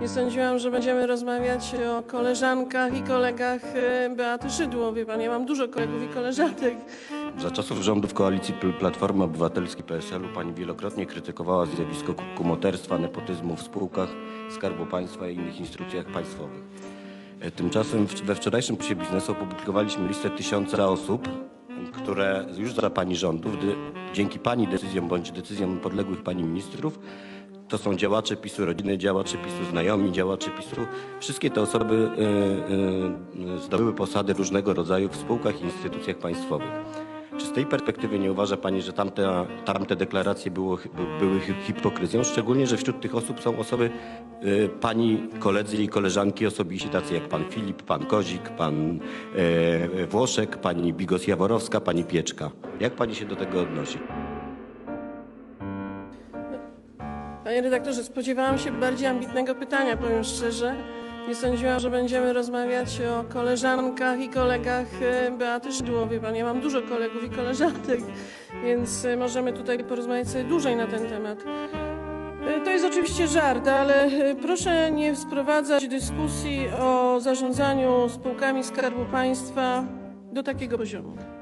Nie sądziłam, że będziemy rozmawiać o koleżankach i kolegach e, Beaty Szydło. Wie pan, ja mam dużo kolegów i koleżanek. Za czasów rządów koalicji Pl- Platformy Obywatelskiej PSL-u pani wielokrotnie krytykowała zjawisko ku- kumoterstwa, nepotyzmu w spółkach Skarbu Państwa i innych instytucjach państwowych. E, Tymczasem we wczorajszym Pulsie Biznesu opublikowaliśmy listę tysiąca osób, które już za pani rządów, dzięki pani decyzjom bądź decyzjom podległych pani ministrów, to są działacze PiSu, rodziny działaczy PiSu, znajomi działaczy PiSu. Wszystkie te osoby y, y, y, zdobyły posady różnego rodzaju w spółkach i instytucjach państwowych. Czy z tej perspektywy nie uważa Pani, że tamte, tamte deklaracje było, by- były hi- hipokryzją? Szczególnie, że wśród tych osób są osoby y, Pani koledzy i koleżanki osobiści, tacy jak Pan Filip, Pan Kozik, Pan y, Włoszek, Pani Bigos Jaworowska, Pani Pieczka. Jak Pani się do tego odnosi? Panie redaktorze, spodziewałam się bardziej ambitnego pytania, powiem szczerze. Nie sądziłam, że będziemy rozmawiać o koleżankach i kolegach e, Beaty Szydło. Wie pan, ja mam dużo kolegów i koleżanek, więc e, możemy tutaj porozmawiać sobie dłużej na ten temat. E, To jest oczywiście żart, ale proszę nie sprowadzać dyskusji o zarządzaniu spółkami Skarbu Państwa do takiego poziomu.